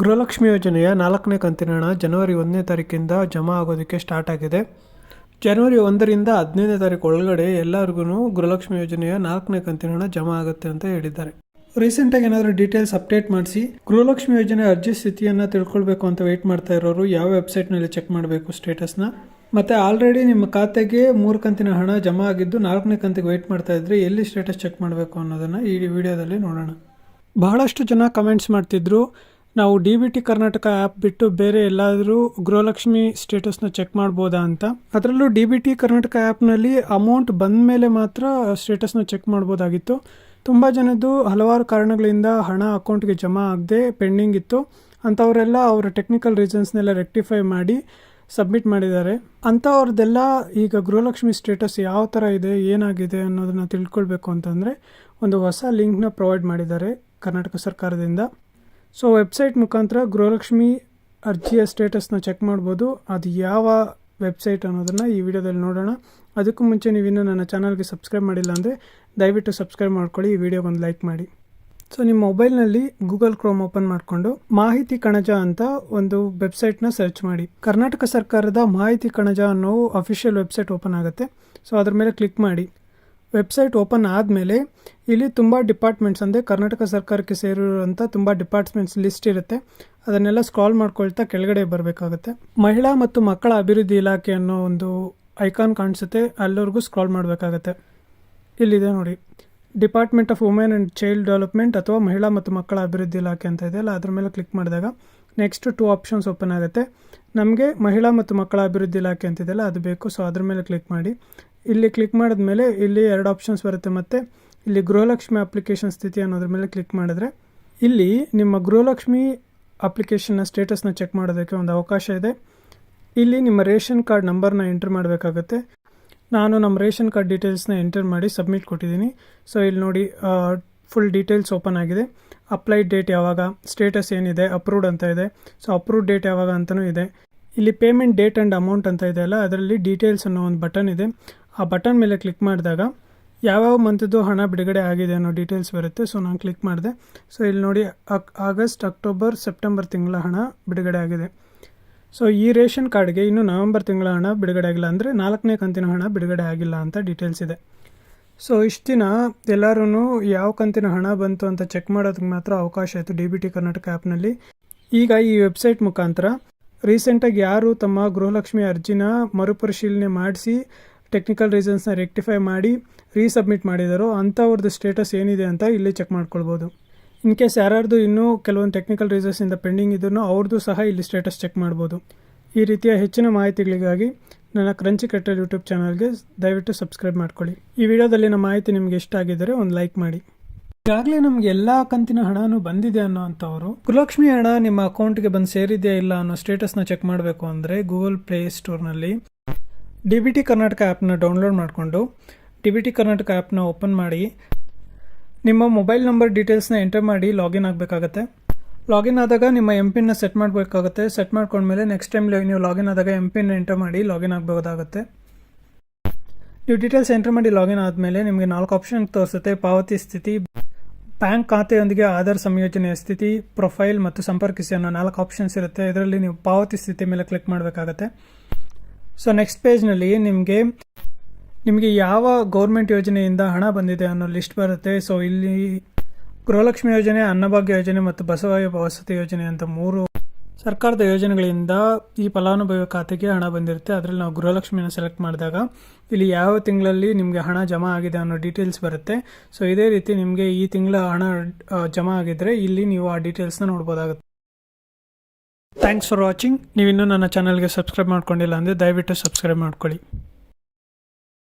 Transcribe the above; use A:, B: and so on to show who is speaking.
A: ಗೃಹಲಕ್ಷ್ಮಿ ಯೋಜನೆಯ ನಾಲ್ಕನೇ ಕಂತಿನ ಹಣ ಜನವರಿ ಒಂದನೇ ತಾರೀಕಿಂದ ಜಮಾ ಆಗೋದಕ್ಕೆ ಸ್ಟಾರ್ಟ್ ಆಗಿದೆ. ಜನವರಿ ಒಂದರಿಂದ ಹದಿನೈದನೇ ತಾರೀಕು ಒಳಗಡೆ ಎಲ್ಲರಿಗೂ ಗೃಹಲಕ್ಷ್ಮಿ ಯೋಜನೆಯ ನಾಲ್ಕನೇ ಕಂತಿನ ಹಣ ಜಮಾ ಆಗುತ್ತೆ ಅಂತ ಹೇಳಿದ್ದಾರೆ. ರೀಸೆಂಟಾಗಿ ಏನಾದರೂ ಡೀಟೇಲ್ಸ್ ಅಪ್ಡೇಟ್ ಮಾಡಿಸಿ, ಗೃಹಲಕ್ಷ್ಮಿ ಯೋಜನೆ ಅರ್ಜಿ ಸ್ಥಿತಿಯನ್ನು ತಿಳ್ಕೊಳ್ಬೇಕು ಅಂತ ವೆಯ್ಟ್ ಮಾಡ್ತಾ ಇರೋರು ಯಾವ ವೆಬ್ಸೈಟ್ನಲ್ಲಿ ಚೆಕ್ ಮಾಡಬೇಕು ಸ್ಟೇಟಸ್ನ ಮತ್ತು ಆಲ್ರೆಡಿ ನಿಮ್ಮ ಖಾತೆಗೆ ಮೂರು ಕಂತಿನ ಹಣ ಜಮಾ ಆಗಿದ್ದು ನಾಲ್ಕನೇ ಕಂತಿಗೆ ವೆಯ್ಟ್ ಮಾಡ್ತಾ ಇದ್ರೆ ಎಲ್ಲಿ ಸ್ಟೇಟಸ್ ಚೆಕ್ ಮಾಡಬೇಕು ಅನ್ನೋದನ್ನು ಈ ವಿಡಿಯೋದಲ್ಲಿ ನೋಡೋಣ. ಬಹಳಷ್ಟು ಜನ ಕಮೆಂಟ್ಸ್ ಮಾಡ್ತಿದ್ರು ನಾವು D B T Karnataka app ಬಿಟ್ಟು ಬೇರೆ ಎಲ್ಲಾದರೂ ಗೃಹಲಕ್ಷ್ಮಿ ಸ್ಟೇಟಸ್ನ ಚೆಕ್ ಮಾಡ್ಬೋದಾ ಅಂತ? ಅದರಲ್ಲೂ ಡಿ ಬಿ ಟಿ ಕರ್ನಾಟಕ ಆ್ಯಪ್ನಲ್ಲಿ ಅಮೌಂಟ್ ಬಂದ ಮೇಲೆ ಮಾತ್ರ ಸ್ಟೇಟಸ್ನ ಚೆಕ್ ಮಾಡ್ಬೋದಾಗಿತ್ತು. ತುಂಬ ಜನದ್ದು ಹಲವಾರು ಕಾರಣಗಳಿಂದ ಹಣ ಅಕೌಂಟ್ಗೆ ಜಮಾ ಆಗದೆ ಪೆಂಡಿಂಗ್ ಇತ್ತು. ಅಂಥವರೆಲ್ಲ ಅವರ ಟೆಕ್ನಿಕಲ್ ರೀಸನ್ಸ್ನೆಲ್ಲ ರೆಕ್ಟಿಫೈ ಮಾಡಿ ಸಬ್ಮಿಟ್ ಮಾಡಿದ್ದಾರೆ. ಅಂಥವ್ರದ್ದೆಲ್ಲ ಈಗ ಗೃಹಲಕ್ಷ್ಮಿ ಸ್ಟೇಟಸ್ ಯಾವ ಥರ ಇದೆ, ಏನಾಗಿದೆ ಅನ್ನೋದನ್ನ ತಿಳ್ಕೊಳ್ಬೇಕು ಅಂತಂದರೆ ಒಂದು ಹೊಸ ಲಿಂಕ್ನ ಪ್ರೊವೈಡ್ ಮಾಡಿದ್ದಾರೆ ಕರ್ನಾಟಕ ಸರ್ಕಾರದಿಂದ. ಸೊ ವೆಬ್ಸೈಟ್ ಮುಖಾಂತರ ಗೃಹಲಕ್ಷ್ಮಿ ಅರ್ಜಿಯ ಸ್ಟೇಟಸ್ನ ಚೆಕ್ ಮಾಡ್ಬೋದು. ಅದು ಯಾವ ವೆಬ್ಸೈಟ್ ಅನ್ನೋದನ್ನು ಈ ವಿಡಿಯೋದಲ್ಲಿ ನೋಡೋಣ. ಅದಕ್ಕೂ ಮುಂಚೆ ನೀವಿನ್ನೂ ನನ್ನ ಚಾನಲ್ಗೆ ಸಬ್ಸ್ಕ್ರೈಬ್ ಮಾಡಿಲ್ಲ ಅಂದರೆ ದಯವಿಟ್ಟು ಸಬ್ಸ್ಕ್ರೈಬ್ ಮಾಡ್ಕೊಳ್ಳಿ. ಈ ವಿಡಿಯೋಗೊಂದು ಲೈಕ್ ಮಾಡಿ. ಸೊ ನಿಮ್ಮ ಮೊಬೈಲ್ನಲ್ಲಿ ಗೂಗಲ್ ಕ್ರೋಮ್ ಓಪನ್ ಮಾಡಿಕೊಂಡು ಮಾಹಿತಿ ಕಣಜ ಅಂತ ಒಂದು ವೆಬ್ಸೈಟ್ನ ಸರ್ಚ್ ಮಾಡಿ. ಕರ್ನಾಟಕ ಸರ್ಕಾರದ ಮಾಹಿತಿ ಕಣಜ ಅನ್ನೋ ಅಫಿಷಿಯಲ್ ವೆಬ್ಸೈಟ್ ಓಪನ್ ಆಗುತ್ತೆ. ಸೊ ಅದ್ರ ಮೇಲೆ ಕ್ಲಿಕ್ ಮಾಡಿ. ವೆಬ್ಸೈಟ್ ಓಪನ್ ಆದಮೇಲೆ ಇಲ್ಲಿ ತುಂಬ ಡಿಪಾರ್ಟ್ಮೆಂಟ್ಸ್, ಅಂದರೆ ಕರ್ನಾಟಕ ಸರ್ಕಾರಕ್ಕೆ ಸೇರಿರುವಂಥ ತುಂಬ ಡಿಪಾರ್ಟ್ಮೆಂಟ್ಸ್ ಲಿಸ್ಟ್ ಇರುತ್ತೆ. ಅದನ್ನೆಲ್ಲ ಸ್ಕ್ರಾಲ್ ಮಾಡ್ಕೊಳ್ತಾ ಕೆಳಗಡೆ ಬರಬೇಕಾಗುತ್ತೆ. ಮಹಿಳಾ ಮತ್ತು ಮಕ್ಕಳ ಅಭಿವೃದ್ಧಿ ಇಲಾಖೆ ಅನ್ನೋ ಒಂದು ಐಕಾನ್ ಕಾಣಿಸುತ್ತೆ. ಅಲ್ಲಿವರೆಗೂ ಸ್ಕ್ರಾಲ್ ಮಾಡಬೇಕಾಗತ್ತೆ. ಇಲ್ಲಿದೆ ನೋಡಿ. Department of women and child development ಅಥವಾ ಮಹಿಳಾ ಮತ್ತು ಮಕ್ಕಳ ಅಭಿವೃದ್ಧಿ ಇಲಾಖೆ ಅಂತ ಇದೆಯಲ್ಲ, ಅದ್ರ ಮೇಲೆ ಕ್ಲಿಕ್ ಮಾಡಿದಾಗ ನೆಕ್ಸ್ಟ್ ಟೂ ಆಪ್ಷನ್ಸ್ ಓಪನ್ ಆಗುತ್ತೆ. ನಮಗೆ ಮಹಿಳಾ ಮತ್ತು ಮಕ್ಕಳ ಅಭಿವೃದ್ಧಿ ಇಲಾಖೆ ಅಂತಿದೆಯಲ್ಲ ಅದು ಬೇಕು. ಸೊ ಅದ್ರ ಮೇಲೆ ಕ್ಲಿಕ್ ಮಾಡಿ. ಇಲ್ಲಿ ಕ್ಲಿಕ್ ಮಾಡಿದ ಮೇಲೆ ಇಲ್ಲಿ ಎರಡು ಆಪ್ಷನ್ಸ್ ಬರುತ್ತೆ ಮತ್ತು. ಇಲ್ಲಿ ಗೃಹಲಕ್ಷ್ಮಿ ಅಪ್ಲಿಕೇಶನ್ ಸ್ಥಿತಿ ಅನ್ನೋದ್ರ ಮೇಲೆ ಕ್ಲಿಕ್ ಮಾಡಿದ್ರೆ. ಇಲ್ಲಿ ನಿಮ್ಮ ಗೃಹಲಕ್ಷ್ಮಿ ಅಪ್ಲಿಕೇಶನ್ನ ಸ್ಟೇಟಸ್ನ ಚೆಕ್ ಮಾಡೋದಕ್ಕೆ ಒಂದು ಅವಕಾಶ ಇದೆ. ಇಲ್ಲಿ ನಿಮ್ಮ ರೇಷನ್ ಕಾರ್ಡ್ ನಂಬರ್ನ ಎಂಟ್ರ್ ಮಾಡಬೇಕಾಗತ್ತೆ. ನಾನು ನಮ್ಮ ರೇಷನ್ ಕಾರ್ಡ್ ಡೀಟೇಲ್ಸ್ನ ಎಂಟರ್ ಮಾಡಿ ಸಬ್ಮಿಟ್ ಕೊಟ್ಟಿದ್ದೀನಿ. ಸೊ ಇಲ್ಲಿ ನೋಡಿ ಫುಲ್ ಡೀಟೇಲ್ಸ್ ಓಪನ್ ಆಗಿದೆ. ಅಪ್ಲೈಡ್ ಡೇಟ್ ಯಾವಾಗ ಸ್ಟೇಟಸ್ ಏನಿದೆ ಅಪ್ರೂವ್ಡ್ ಅಂತ ಇದೆ. ಸೊ ಅಪ್ರೂವ್ಡ್ ಡೇಟ್ ಯಾವಾಗ ಅಂತಲೂ ಇದೆ. ಇಲ್ಲಿ ಪೇಮೆಂಟ್ ಡೇಟ್ ಆ್ಯಂಡ್ ಅಮೌಂಟ್ ಅಂತ ಇದೆ ಅಲ್ಲ, ಅದರಲ್ಲಿ ಡೀಟೇಲ್ಸ್ ಅನ್ನೋ ಒಂದು ಬಟನ್ ಇದೆ. ಆ ಬಟನ್ ಮೇಲೆ ಕ್ಲಿಕ್ ಮಾಡಿದಾಗ ಯಾವ್ಯಾವ ಮಂತದ್ದು ಹಣ ಬಿಡುಗಡೆ ಆಗಿದೆ ಅನ್ನೋ ಡೀಟೇಲ್ಸ್ ಬರುತ್ತೆ. ಸೊ, ನಾನು ಕ್ಲಿಕ್ ಮಾಡಿದೆ. ಸೊ, ಇಲ್ಲಿ ನೋಡಿ ಆಗಸ್ಟ್, ಅಕ್ಟೋಬರ್, ಸೆಪ್ಟೆಂಬರ್ ತಿಂಗಳ ಹಣ ಬಿಡುಗಡೆ ಆಗಿದೆ. ಸೊ, ಈ ರೇಷನ್ ಕಾರ್ಡ್ಗೆ ಇನ್ನು ನವೆಂಬರ್ ತಿಂಗಳ ಹಣ ಬಿಡುಗಡೆ ಆಗಿಲ್ಲ ಅಂದರೆ ನಾಲ್ಕನೇ ಕಂತಿನ ಹಣ ಬಿಡುಗಡೆ ಆಗಿಲ್ಲ ಅಂತ ಡೀಟೇಲ್ಸ್ ಇದೆ. ಸೊ, ಇಷ್ಟು ದಿನ ಎಲ್ಲರೂ ಯಾವ ಕಂತಿನ ಹಣ ಬಂತು ಅಂತ ಚೆಕ್ ಮಾಡೋದಕ್ಕೆ ಮಾತ್ರ ಅವಕಾಶ ಆಯಿತು ಡಿ ಬಿ ಟಿ ಕರ್ನಾಟಕ ಆ್ಯಪ್ನಲ್ಲಿ. ಈಗ ಈ ವೆಬ್ಸೈಟ್ ಮುಖಾಂತರ ರೀಸೆಂಟಾಗಿ ಯಾರು ತಮ್ಮ ಗೃಹಲಕ್ಷ್ಮಿ ಅರ್ಜಿನ ಮರುಪರಿಶೀಲನೆ ಮಾಡಿಸಿ ಟೆಕ್ನಿಕಲ್ ರೀಸನ್ಸ್ನ ರೆಕ್ಟಿಫೈ ಮಾಡಿ ರೀಸಬ್ಮಿಟ್ ಮಾಡಿದಾರೋ ಅಂಥವ್ರದ್ದು ಸ್ಟೇಟಸ್ ಏನಿದೆ ಅಂತ ಇಲ್ಲಿ ಚೆಕ್ ಮಾಡ್ಕೊಳ್ಬೋದು. ಇನ್ ಕೇಸ್ ಯಾರ್ಯಾರ್ದು ಇನ್ನೂ ಕೆಲವೊಂದು ಟೆಕ್ನಿಕಲ್ ರೀಸನ್ಸಿಂದ ಪೆಂಡಿಂಗ್ ಇದನ್ನು ಅವ್ರದ್ದು ಸಹ ಇಲ್ಲಿ ಸ್ಟೇಟಸ್ ಚೆಕ್ ಮಾಡ್ಬೋದು. ಈ ರೀತಿಯ ಹೆಚ್ಚಿನ ಮಾಹಿತಿಗಳಿಗಾಗಿ ನನ್ನ ಕ್ರಂಚಿ ಕಟ್ಟಲ್ ಯೂಟ್ಯೂಬ್ ಚಾನಲ್ಗೆ ದಯವಿಟ್ಟು ಸಬ್ಸ್ಕ್ರೈಬ್ ಮಾಡ್ಕೊಳ್ಳಿ. ಈ ವಿಡಿಯೋದಲ್ಲಿನ ಮಾಹಿತಿ ನಿಮಗೆ ಇಷ್ಟ ಆಗಿದ್ದರೆ ಒಂದು ಲೈಕ್ ಮಾಡಿ. ಈಗಾಗಲೇ ನಮ್ಗೆ ಎಲ್ಲ ಕಂತಿನ ಹಣನೂ ಬಂದಿದೆ ಅನ್ನೋ ಅಂಥವ್ರು ಗೃಹಲಕ್ಷ್ಮಿ ಹಣ ನಿಮ್ಮ ಅಕೌಂಟ್ಗೆ ಬಂದು ಸೇರಿದೆಯಾ ಇಲ್ಲ ಅನ್ನೋ ಸ್ಟೇಟಸ್ನ ಚೆಕ್ ಮಾಡಬೇಕು ಅಂದರೆ ಗೂಗಲ್ ಪ್ಲೇ ಸ್ಟೋರ್ನಲ್ಲಿ ಡಿ ಬಿ ಟಿ ಕರ್ನಾಟಕ ಆ್ಯಪ್ನ ಡೌನ್ಲೋಡ್ ಮಾಡಿಕೊಂಡು ಡಿ ಬಿ ಟಿ ಕರ್ನಾಟಕ ಆ್ಯಪ್ನ ಓಪನ್ ಮಾಡಿ. ನಿಮ್ಮ ಮೊಬೈಲ್ ನಂಬರ್ ಡೀಟೇಲ್ಸ್ನ ಎಂಟರ್ ಮಾಡಿ ಲಾಗಿನ್ ಆಗಬೇಕಾಗತ್ತೆ. ಲಾಗಿನ್ ಆದಾಗ ನಿಮ್ಮ ಎಂ ಪಿನ್ನ ಸೆಟ್ ಮಾಡಬೇಕಾಗುತ್ತೆ. ಸೆಟ್ ಮಾಡ್ಕೊಂಡ್ಮೇಲೆ ನೆಕ್ಸ್ಟ್ ಟೈಮ್ ನೀವು ಲಾಗಿನ್ ಆದಾಗ ಎಂ ಪಿನ್ ಎಂಟರ್ ಮಾಡಿ ಲಾಗಿನ್ ಆಗಬಹುದಾಗುತ್ತೆ ನೀವು ಡೀಟೇಲ್ಸ್ ಎಂಟರ್ ಮಾಡಿ ಲಾಗಿನ್ ಆದಮೇಲೆ ನಿಮಗೆ ನಾಲ್ಕು ಆಪ್ಷನ್ ತೋರಿಸುತ್ತೆ. ಪಾವತಿ ಸ್ಥಿತಿ, ಬ್ಯಾಂಕ್ ಖಾತೆಯೊಂದಿಗೆ ಆಧಾರ್ ಸಂಯೋಜನೆಯ ಸ್ಥಿತಿ, ಪ್ರೊಫೈಲ್ ಮತ್ತು ಸಂಪರ್ಕಿಸಿ ಅನ್ನೋ ನಾಲ್ಕು ಆಪ್ಷನ್ಸ್ ಇರುತ್ತೆ. ಇದರಲ್ಲಿ ನೀವು ಪಾವತಿ ಸ್ಥಿತಿ ಮೇಲೆ ಕ್ಲಿಕ್ ಮಾಡಬೇಕಾಗತ್ತೆ. ಸೊ ನೆಕ್ಸ್ಟ್ ಪೇಜ್ನಲ್ಲಿ ನಿಮಗೆ ನಿಮಗೆ ಯಾವ ಗೌರ್ಮೆಂಟ್ ಯೋಜನೆಯಿಂದ ಹಣ ಬಂದಿದೆ ಅನ್ನೋ ಲಿಸ್ಟ್ ಬರುತ್ತೆ. ಸೊ ಇಲ್ಲಿ ಗೃಹಲಕ್ಷ್ಮಿ ಯೋಜನೆ, ಅನ್ನಭಾಗ್ಯ ಯೋಜನೆ ಮತ್ತು ಬಸವಾಯ ವಸತಿ ಯೋಜನೆ ಅಂತ ಮೂರು ಸರ್ಕಾರದ ಯೋಜನೆಗಳಿಂದ ಈ ಫಲಾನುಭವಿ ಖಾತೆಗೆ ಹಣ ಬಂದಿರುತ್ತೆ. ಅದರಲ್ಲಿ ನಾವು ಗೃಹಲಕ್ಷ್ಮಿಯನ್ನು ಸೆಲೆಕ್ಟ್ ಮಾಡಿದಾಗ ಇಲ್ಲಿ ಯಾವ ತಿಂಗಳಲ್ಲಿ ನಿಮಗೆ ಹಣ ಜಮಾ ಆಗಿದೆ ಅನ್ನೋ ಡೀಟೇಲ್ಸ್ ಬರುತ್ತೆ. ಸೊ ಇದೇ ರೀತಿ ನಿಮಗೆ ಈ ತಿಂಗಳ ಹಣ ಜಮಾ ಆಗಿದ್ದರೆ ಇಲ್ಲಿ ನೀವು ಆ ಡೀಟೇಲ್ಸ್ನ ನೋಡ್ಬೋದಾಗುತ್ತೆ. ಥ್ಯಾಂಕ್ಸ್ ಫಾರ್ ವಾಚಿಂಗ್ ನೀವು ಇನ್ನೂ ನನ್ನ ಚಾನಲ್ಗೆ ಸಬ್ಸ್ಕ್ರೈಬ್ ಮಾಡ್ಕೊಂಡಿಲ್ಲ ಅಂದರೆ ದಯವಿಟ್ಟು ಸಬ್ಸ್ಕ್ರೈಬ್ ಮಾಡ್ಕೊಳ್ಳಿ.